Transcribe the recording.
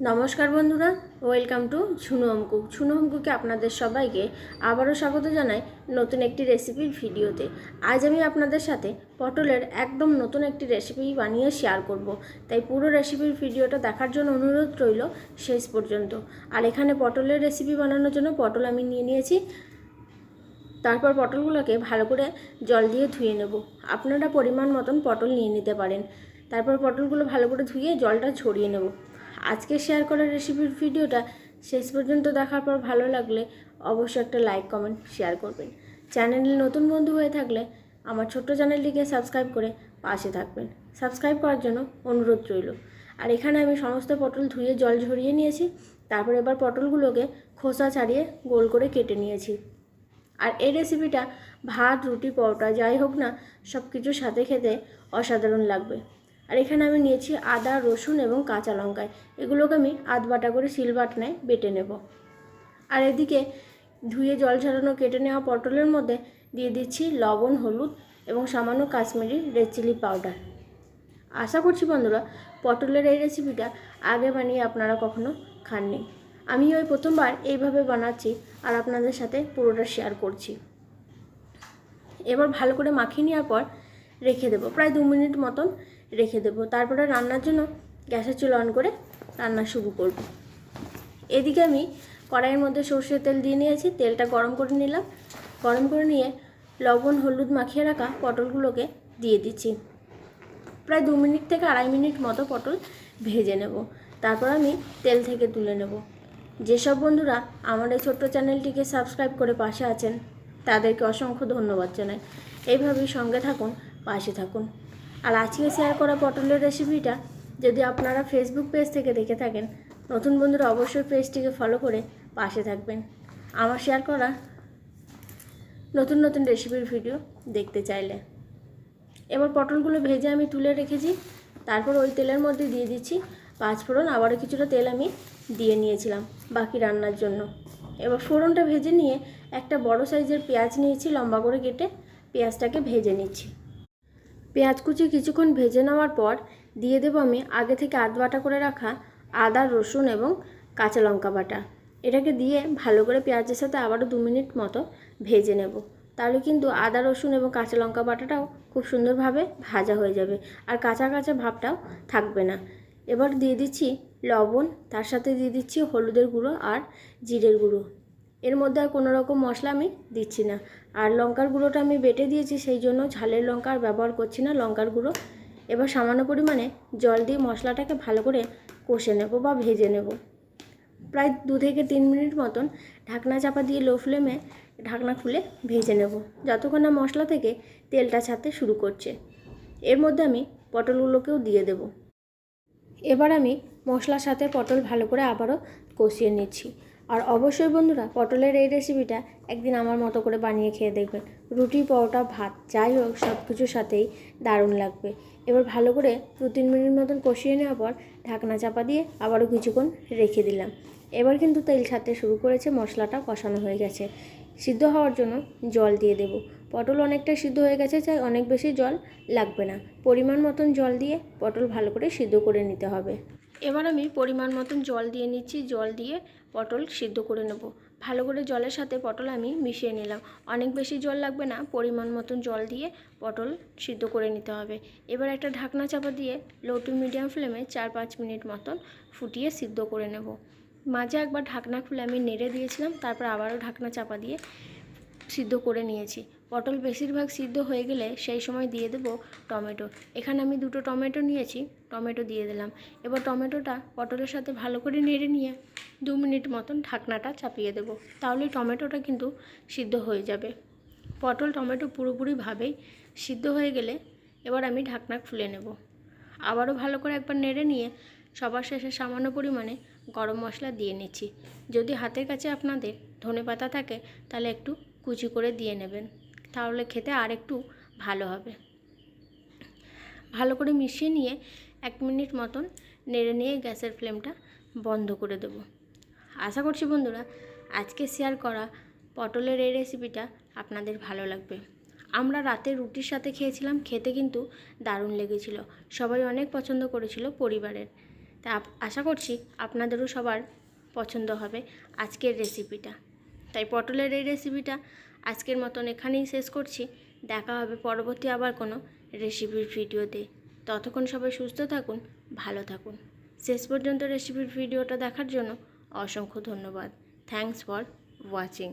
নমস্কার বন্ধুরা, welcome to Jhunu Anku. Jhunu অঙ্কুকে আপনাদের সবাইকে আবারও স্বাগত জানাই নতুন একটি রেসিপির ভিডিওতে। আজ আমি আপনাদের সাথে পটলের একদম নতুন একটি রেসিপি বানিয়ে শেয়ার করব। তাই পুরো রেসিপির ভিডিওটা দেখার জন্য অনুরোধ রইল শেষ পর্যন্ত। আর এখানে পটলের রেসিপি বানানোর জন্য পটল আমি নিয়ে নিয়েছি। তারপর পটলগুলোকে ভালো করে জল দিয়ে ধুয়ে নেব। আপনারা পরিমাণ মতন পটল নিয়ে নিতে পারেন। তারপর পটলগুলো ভালো করে ধুয়ে জলটা ছড়িয়ে নেব। আজকে শেয়ার করা রেসিপির ভিডিওটা শেষ পর্যন্ত দেখার পর ভালো লাগলে অবশ্যই একটা লাইক কমেন্ট শেয়ার করবেন। চ্যানেলে নতুন বন্ধু হয়ে থাকলে আমার ছোট্ট চ্যানেলটিকে সাবস্ক্রাইব করে পাশে থাকবেন। সাবস্ক্রাইব করার জন্য অনুরোধ রইল। আর এখানে আমি সমস্ত পটল ধুয়ে জল ঝরিয়ে নিয়েছি, তারপর এবার পটলগুলোকে খোসা ছাড়িয়ে গোল করে কেটে নিয়েছি। আর এই রেসিপিটা ভাত, রুটি, পরোটা, যাই হোক না সব কিছুর সাথে খেতে অসাধারণ লাগবে। আর এখানে আমি নিয়েছি আদা, রসুন এবং কাঁচা লঙ্কায়। এগুলোকে আমি আধ বাটা করে শিল বাটনায় বেটে নেব। আর এদিকে ধুয়ে জল ছাড়ানো কেটে নেওয়া পটলের মধ্যে দিয়ে দিচ্ছি লবণ, হলুদ এবং সামান্য কাশ্মীরি রেড চিলি পাউডার। আশা করছি বন্ধুরা, পটলের এই রেসিপিটা আগে বানিয়ে আপনারা কখনো খাননি। আমি ওই প্রথমবার এইভাবে বানাচ্ছি আর আপনাদের সাথে পুরোটা শেয়ার করছি। এবার ভালো করে মাখিয়ে নেওয়ার পর রেখে দেবো। প্রায় দু মিনিট মতন রেখে দেবো। তারপরে রান্নার জন্য গ্যাসের চুল অন করে রান্না শুরু করব। এদিকে আমি কড়াইয়ের মধ্যে সর্ষের তেল দিয়ে নিয়েছি, তেলটা গরম করে নিলাম। গরম করে নিয়ে লবণ, হলুদ মাখিয়ে রাখা পটলগুলোকে দিয়ে দিচ্ছি। প্রায় দু মিনিট থেকে আড়াই মিনিট মতো পটল ভেজে নেব। তারপর আমি তেল থেকে তুলে নেব। যেসব বন্ধুরা আমার এই ছোট্ট চ্যানেলটিকে সাবস্ক্রাইব করে পাশে আছেন, তাদেরকে অসংখ্য ধন্যবাদ জানাই। এইভাবেই সঙ্গে থাকুন, পাশে থাকুন। আর আজকে শেয়ার করা পটলের রেসিপিটা যদি আপনারা ফেসবুক পেজ থেকে দেখে থাকেন, নতুন বন্ধুরা অবশ্যই পেজটিকে ফলো করে পাশে থাকবেন। আমার শেয়ার করা নতুন নতুন রেসিপির ভিডিও দেখতে চাইলে। এবার পটলগুলো ভেজে আমি তুলে রেখেছি। তারপর ওই তেলের মধ্যে দিয়ে দিচ্ছি পাঁচ ফোড়ন। আবারও কিছুটা তেল আমি দিয়ে নিয়েছিলাম বাকি রান্নার জন্য। এবার ফোড়নটা ভেজে নিয়ে একটা বড় সাইজের পেঁয়াজ নিয়েছি, লম্বা করে কেটে পেঁয়াজটাকে ভেজে নিচ্ছি। পেঁয়াজ কুচি কিছুক্ষণ ভেজে নেওয়ার পর দিয়ে দেবো আমি আগে থেকে আধ বাটা করে রাখা আদা, রসুন এবং কাঁচা লঙ্কা বাটা। এটাকে দিয়ে ভালো করে পেঁয়াজের সাথে আবারও দু মিনিট মতো ভেজে নেব। তাহলে কিন্তু আদা, রসুন এবং কাঁচা লঙ্কা বাটাটাও খুব সুন্দরভাবে ভাজা হয়ে যাবে আর কাঁচা কাঁচা ভাবটাও থাকবে না। এবার দিয়ে দিচ্ছি লবণ, তার সাথে দিয়ে দিচ্ছি হলুদের গুঁড়ো আর জিরের গুঁড়ো। এর মধ্যে আর কোনো রকম মশলা আমি দিচ্ছি না। আর লঙ্কার গুঁড়োটা আমি বেটে দিয়েছি, সেই জন্য ঝালের লঙ্কা আর ব্যবহার করছি না লঙ্কার গুঁড়ো। এবার সামান্য পরিমাণে জল দিয়ে মশলাটাকে ভালো করে কষে নেব বা ভেজে নেব। প্রায় দু থেকে তিন মিনিট মতন ঢাকনা চাপা দিয়ে লো ফ্লেমে ঢাকনা খুলে ভেজে নেব, যতক্ষণ না মশলা থেকে তেলটা ছাড়তে শুরু করছে। এর মধ্যে আমি পটলগুলোকেও দিয়ে দেব। এবার আমি মশলার সাথে পটল ভালো করে আবারও কষিয়ে নিচ্ছি। আর অবশ্যই বন্ধুরা, পটলের এই রেসিপিটা একদিন আমার মতো করে বানিয়ে খেয়ে দেখবেন। রুটি, পরোটা, ভাত, যাই হোক সব কিছুর সাথেই দারুণ লাগবে। এবার ভালো করে দু তিন মিনিট মতন কষিয়ে নেওয়ার পর ঢাকনা চাপা দিয়ে আবারও কিছুক্ষণ রেখে দিলাম। এবার কিন্তু তেল ছাড়তে শুরু করেছে, মশলাটা কষানো হয়ে গেছে। সিদ্ধ হওয়ার জন্য জল দিয়ে দেব। পটল অনেকটা সিদ্ধ হয়ে গেছে চাই অনেক বেশি জল লাগবে না। পরিমাণ মতন জল দিয়ে পটল ভালো করে সিদ্ধ করে নিতে হবে। এবার আমি পরিমাণ মতন জল দিয়ে নিচ্ছি, জল দিয়ে পটল সিদ্ধ করে নেব। ভালো করে জলের সাথে পটল আমি মিশিয়ে নিলাম। অনেক বেশি জল লাগবে না, পরিমাণ মতন জল দিয়ে পটল সিদ্ধ করে নিতে হবে। এবার একটা ঢাকনা চাপা দিয়ে লো টু মিডিয়াম ফ্লেমে চার পাঁচ মিনিট মতন ফুটিয়ে সিদ্ধ করে নেব। মাঝে একবার ঢাকনা খুলে আমি নেড়ে দিয়েছিলাম, তারপর আবারও ঢাকনা চাপা দিয়ে সিদ্ধ করে নিয়েছি। পটল বেশিরভাগ সিদ্ধ হয়ে গেলে সেই সময় দিয়ে দেবো টমেটো। এখানে আমি দুটো টমেটো নিয়েছি, টমেটো দিয়ে দিলাম। এবার টমেটোটা পটলের সাথে ভালো করে নেড়ে নিয়ে দু মিনিট মতন ঢাকনাটা চাপিয়ে দেবো। তাহলে টমেটোটা কিন্তু সিদ্ধ হয়ে যাবে। পটল, টমেটো পুরোপুরিভাবেই সিদ্ধ হয়ে গেলে এবার আমি ঢাকনা খুলে নেব। আবারও ভালো করে একবার নেড়ে নিয়ে সবার শেষে সামান্য পরিমাণে গরম মশলা দিয়ে নিচ্ছি। যদি হাতের কাছে আপনাদের ধনে পাতা থাকে, তাহলে একটু কুচি করে দিয়ে নেবেন। তাহলে খেতে আর একটু ভালো হবে। ভালো করে মিশিয়ে নিয়ে এক মিনিট মতন নেড়ে নিয়ে গ্যাসের ফ্লেমটা বন্ধ করে দেব। আশা করছি বন্ধুরা, আজকে শেয়ার করা পটলের এই রেসিপিটা আপনাদের ভালো লাগবে। আমরা রাতে রুটির সাথে খেয়েছিলাম, খেতে কিন্তু দারুণ লেগেছিল। সবাই অনেক পছন্দ করেছিল পরিবারের। তা আশা করছি আপনাদেরও সবার পছন্দ হবে আজকের রেসিপিটা তাই পটলের এই রেসিপিটা আজকের মতন এখানেই শেষ করছি। দেখা হবে পরবর্তী আবার কোনো রেসিপির ভিডিওতে। ততক্ষণ সবাই সুস্থ থাকুন, ভালো থাকুন। শেষ পর্যন্ত রেসিপির ভিডিওটা দেখার জন্য অসংখ্য ধন্যবাদ। Thanks for watching